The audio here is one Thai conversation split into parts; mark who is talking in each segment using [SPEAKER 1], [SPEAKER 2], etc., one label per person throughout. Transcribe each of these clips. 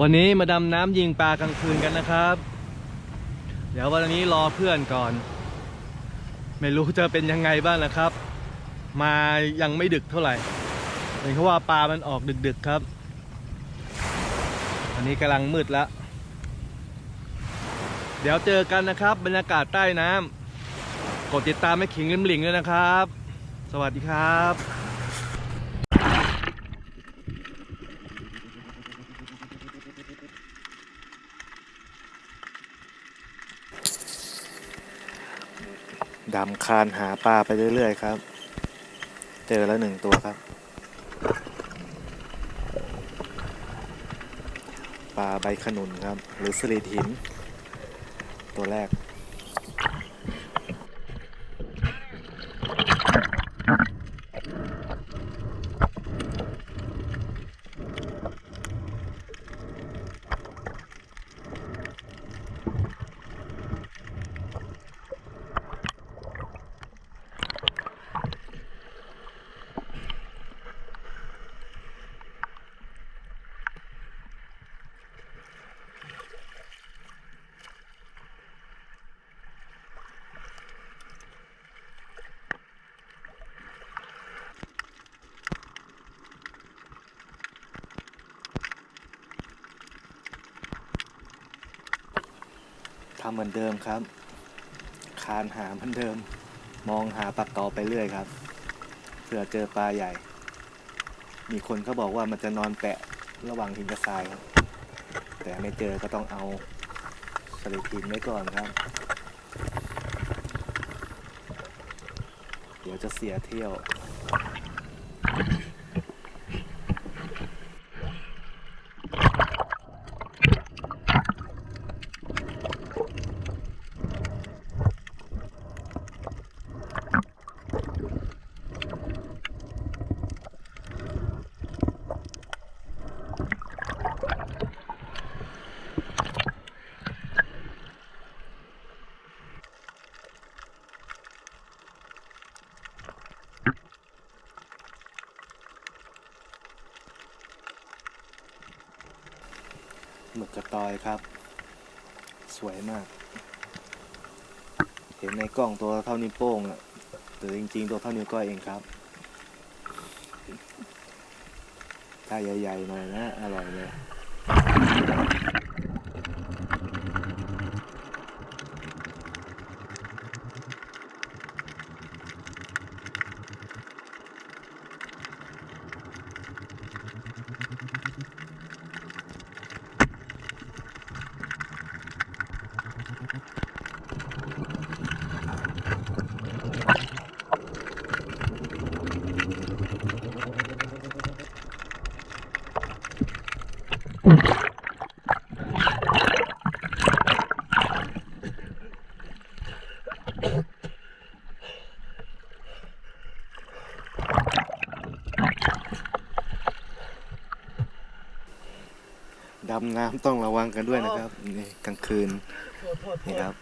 [SPEAKER 1] วันนี้มาดำน้ำยิงปลากลางคืนกันนะครับ เดี๋ยววันนี้รอเพื่อนก่อน ไม่รู้จะเป็นยังไงบ้างนะครับ มายังไม่ดึกเท่าไหร่เห็นเขาว่าปลามันออกดึกๆครับ อันนี้กำลังมืดแล้ว เดี๋ยวเจอกันนะครับ บรรยากาศใต้น้ำกดติดตามให้ขิงลิมหลิงด้วยนะครับ สวัสดีครับ ดำคานหาปลาไปเรื่อยๆครับ เจอแล้วหนึ่งตัวครับ ปลาใบขนุนครับ หรือสลิดหิน ตัวแรก ทำเหมือนเดิมครับ คานหาเหมือนเดิม มองหาปลาเก๋าไปเรื่อยครับ เผื่อเจอปลาใหญ่ มีคนเขาบอกว่ามันจะนอนแปะระหว่างหินกระทรายครับ แต่ไม่เจอก็ต้องเอาสลิดหินไว้ก่อนครับ เดี๋ยวจะเสียเที่ยว หมึกกระตอยครับ สวยมาก เห็นในกล้องตัวเท่านิ้วโป้งอะแต่จริงๆ ตัวเท่านิ้วก้อยเองครับ ถ้าใหญ่ๆหน่อยนะ อร่อยเลย ดำน้ำต้องระวังกันด้วยนะครับนี่กลางคืนนี่ครับ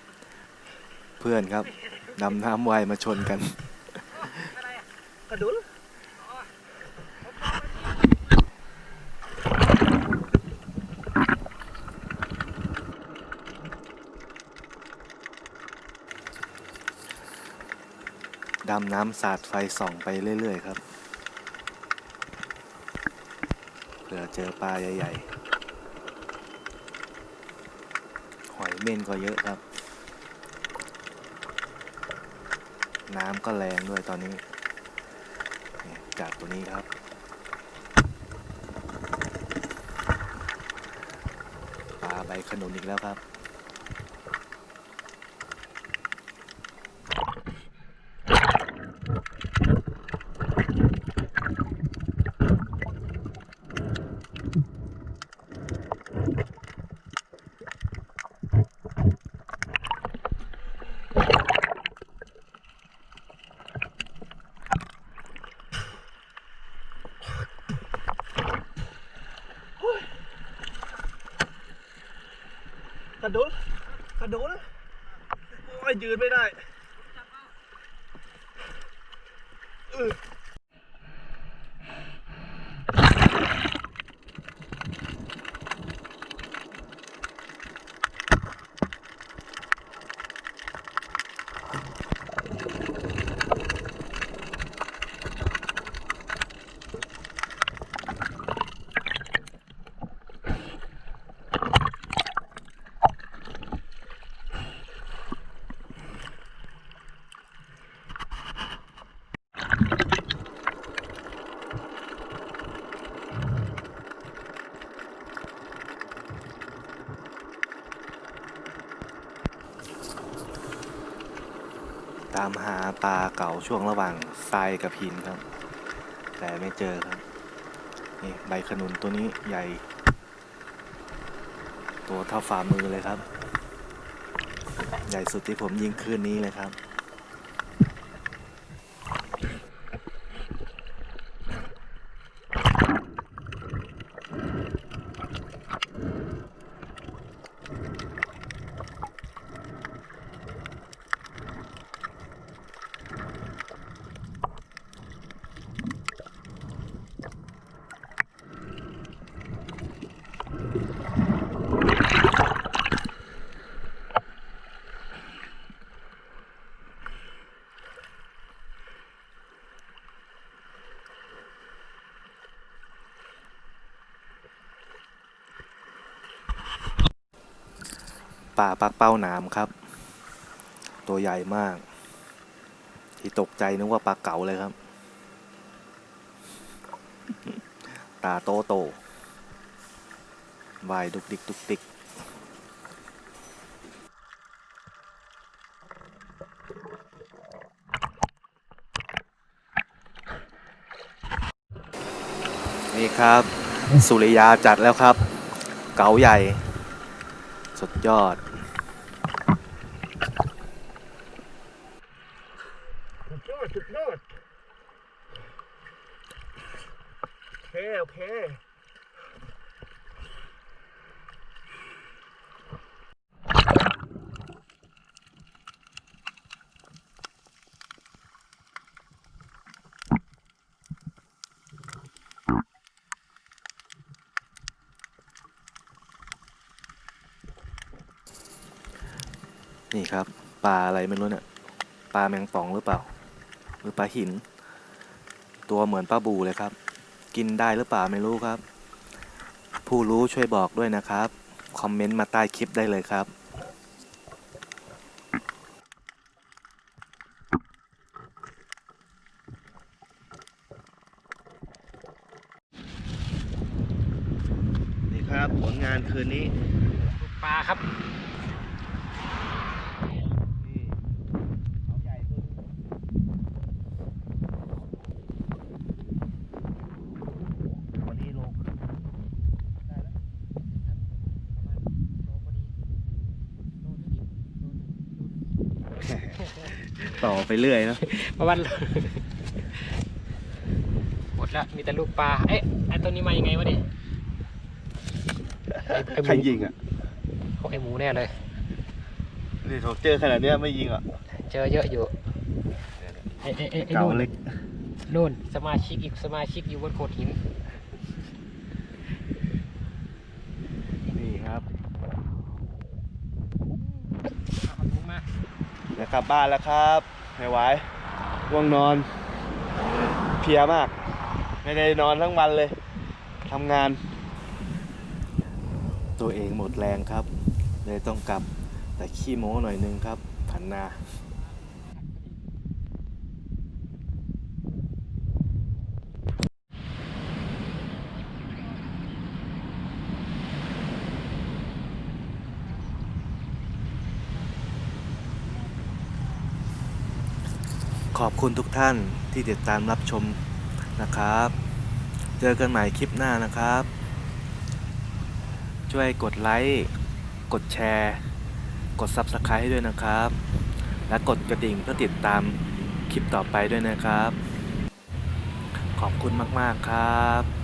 [SPEAKER 1] เพื่อนครับดำน้ำไวมาชนกัน
[SPEAKER 2] กระดุน
[SPEAKER 1] ดำน้ำสาดไฟส่องไปเรื่อย ๆ ครับเผื่อเจอปลาใหญ่ ๆ หอยเม่นก็เยอะครับ น้ำก็แรงด้วยตอนนี้จากตัวนี้ครับปลาใบขนุนอีกแล้วครับะ
[SPEAKER 2] ดุนกระดุนโอ้ยยืนไม่ได้เออา
[SPEAKER 1] มหาปลาเก่าช่วงระหว่างทรายกับหินครับ แต่ไม่เจอครับ นี่ใบขนุนตัวนี้ใหญ่ ตัวเท่าฝ่ามือเลยครับ ใหญ่สุดที่ผมยิงคืนนี้เลยครับ ป่าปักเป้าหนามครับ ตัวใหญ่มาก ที่ตกใจนึกว่าปลาเก๋าเลยครับ ตาโตโตวายดุกดิกดุกดิกนี่ครับ สุริยาจัดแล้วครับ เก๋าใหญ่ สุดยอด
[SPEAKER 2] สุดยอดสุดยอดโอ เค โอเค
[SPEAKER 1] นี่ครับปลาอะไรไม่รู้เนี่ยปลาแมงป่องหรือเปล่า หรือปลาหิน ตัวเหมือนปลาบูเลยครับ กินได้หรือเปล่าไม่รู้ครับ ผู้รู้ช่วยบอกด้วยนะครับ คอมเมนต์มาใต้คลิปได้เลยครับ นี่ครับผลงานคืนนี้
[SPEAKER 3] ลูกปลาครับ
[SPEAKER 1] นี่เขาใหญ่ตัวนึงวันนี้โลได้แล้ว ต่อไปเรื่อยเนอะ
[SPEAKER 3] ประมาณหมดแล้วมีแต่ลูกปลาเอ๊ะไอตัวนี้มายังไงวะเนี่ยไอ้ไอ้ห
[SPEAKER 1] ใคร
[SPEAKER 3] มู
[SPEAKER 1] ยิงอะ
[SPEAKER 3] ของไอหมูแน่เลย
[SPEAKER 1] นี่เขาเจอขนาดเนี้ยไม่ยิงอะ
[SPEAKER 3] เจอเยอะอยู่ไอ้ไอ้ไอ้ไอ้
[SPEAKER 1] เก่า
[SPEAKER 3] นู่น
[SPEAKER 1] เล็ก
[SPEAKER 3] นู่นสมาชิกอีกสมาชิกอยู่บนโขดหิน
[SPEAKER 1] นี่ครับ
[SPEAKER 3] เอาหมูมา
[SPEAKER 1] จะ กลับบ้านแล้วครับไม่ไหวว่วงนอน เพลียมาก ไม่ได้นอนทั้งวันเลยทำงาน ตัวเองหมดแรงครับ เลยต้องกลับแต่ขี้โม้หน่อยนึงครับผันนา ขอบคุณทุกท่านที่ติดตามรับชมนะครับ เจอกันใหม่คลิปหน้านะครับ ช่วยกดไลค์ กดแชร์ กด Subscribe ให้ด้วยนะครับ และกดกระดิ่งเพื่อติดตามคลิปต่อไปด้วยนะครับ ขอบคุณมาก ๆ ครับ